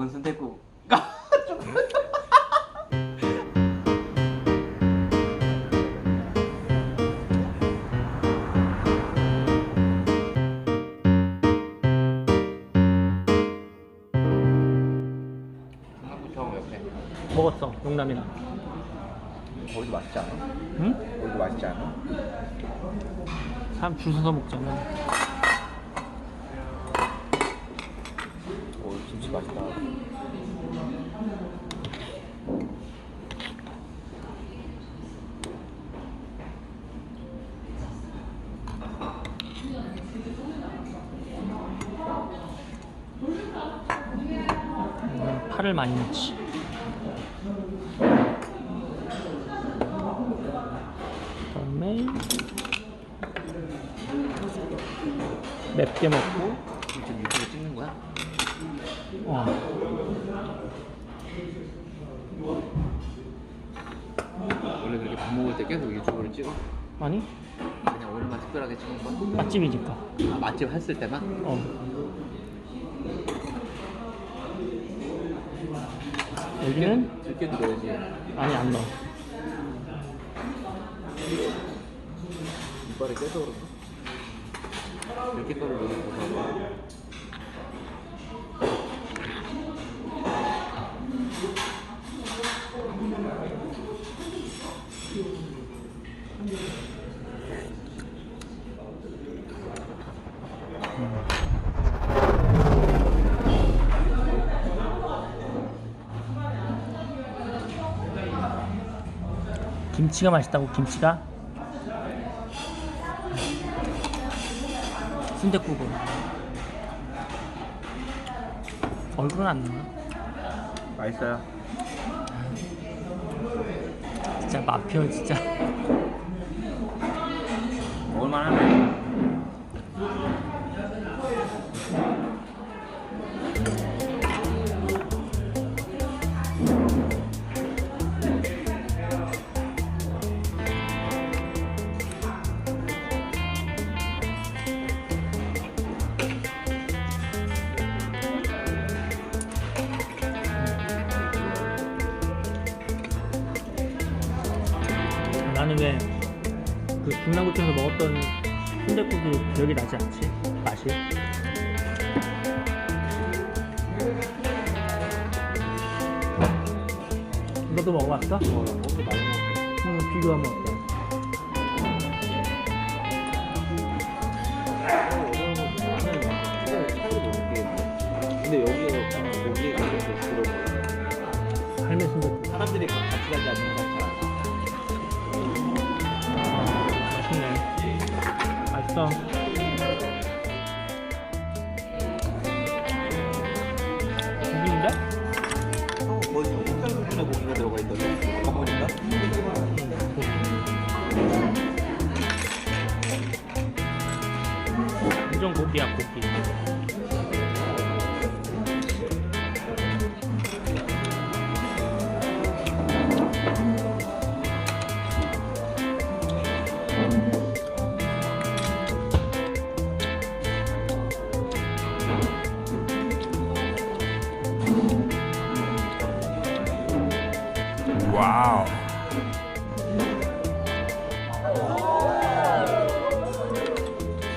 먹은 순대국. 먹었어 용남이랑 거기도 맛있지 않아? 응? 거기도 맛있지 않아? 사람 줄 서서 먹잖아 오 김치 맛있다. 음, 파를 많이 넣지 그다음에 맵게 먹고 지금 유튜브 찍는 거야? 와 원래 그렇게 밥 먹을 때 계속 유튜브를 찍어? 아니 그냥 오늘만 특별하게 찍은 거야? 맛집이니까 아, 맛집 했을 때만? 어 여기는 들깨도 넣어야지. 아니 안 넣어 이빨에 깨서 그런가? 들깨가루 넣는 거 김치가 맛있다고? 김치가? 순댓국은 얼굴은 안 나와 맛있어요. 진짜 마표 진짜. 먹을만하네. 나는 왜 그 중랑구청에서 먹었던 순댓국이 기억이 나지 않지? 맛이 너도 먹어봤어? 어, 먹어도 많이 먹었어. 응, 비교하면 어때? 근데 여기에 고기에 그래서 주로 할매 순댓국 사람들이 같이 가지 않는 건잘 맛있어 고기인데? 어, 뭐 고기가 들어가 있던데. 아까 보니까. 완전 고기야 고기 와우.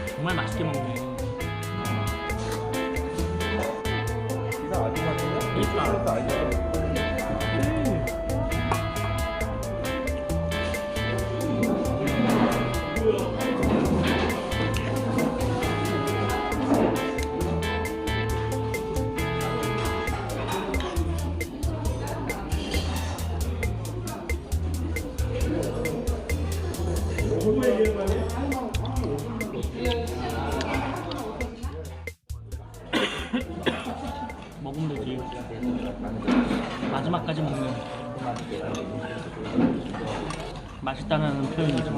정말 맛있게 먹네 이상 아닌 것 같은데? 이상. 아니야. 음. 먹으면 되지 마지막까지 먹는 맛있다는 표현이지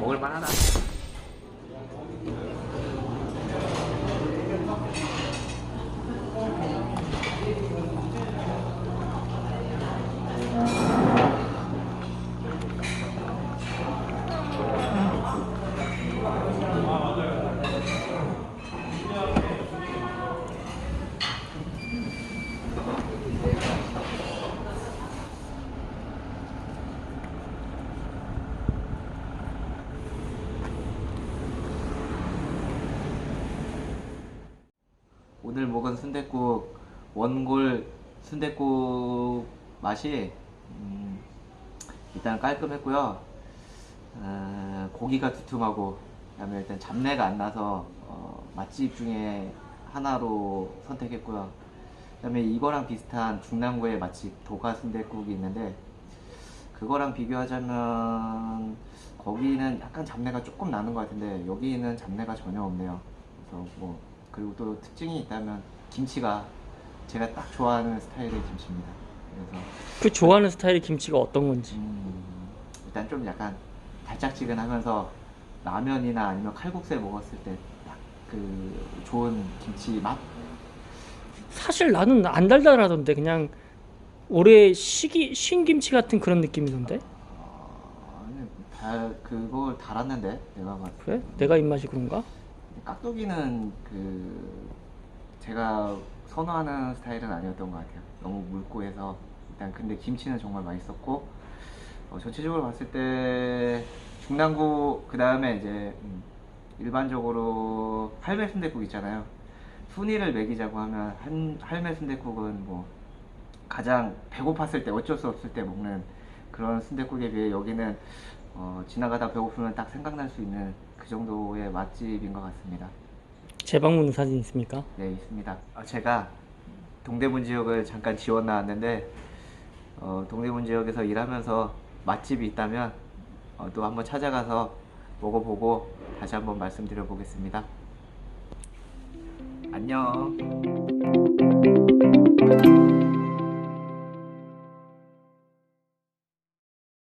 먹을 만하다. 오늘 먹은 순댓국 원골 순댓국 맛이 음, 일단 깔끔했고요. 어, 고기가 두툼하고 그다음에 일단 잡내가 안 나서 어, 맛집 중에 하나로 선택했고요. 그다음에 이거랑 비슷한 중남구의 맛집 도가 순댓국이 있는데 그거랑 비교하자면 거기는 약간 잡내가 조금 나는 것 같은데 여기는 잡내가 전혀 없네요. 그래서 뭐 그리고 또 특징이 있다면 김치가 제가 딱 좋아하는 스타일의 김치입니다. 그래서 그 좋아하는 스타일의 김치가 어떤 건지. 음, 일단 좀 약간 달짝지근하면서 라면이나 아니면 칼국수에 먹었을 때 딱 그 좋은 김치 맛 사실 나는 안 달달하던데 그냥 올해 시기 신김치 같은 그런 느낌이던데. 어, 아니, 달 그걸 달았는데 내가 봤을 때 그래? 내가 입맛이 그런가? 깍두기는 그 제가 선호하는 스타일은 아니었던 것 같아요. 너무 묽고 해서 일단 근데 김치는 정말 맛있었고 어, 전체적으로 봤을 때 중남구 그 다음에 이제 음, 일반적으로 할매 순댓국 있잖아요. 순위를 매기자고 하면 한 할매 순댓국은 뭐 가장 배고팠을 때 어쩔 수 없을 때 먹는 그런 순댓국에 비해 여기는 어, 지나가다 배고프면 딱 생각날 수 있는 그 정도의 맛집인 것 같습니다. 재방문 사진 있습니까? 네 있습니다. 아, 제가 동대문 지역을 잠깐 지원 나왔는데 어, 동대문 지역에서 일하면서 맛집이 있다면 어, 또 한번 찾아가서 먹어보고 다시 한번 말씀드려 보겠습니다. 안녕.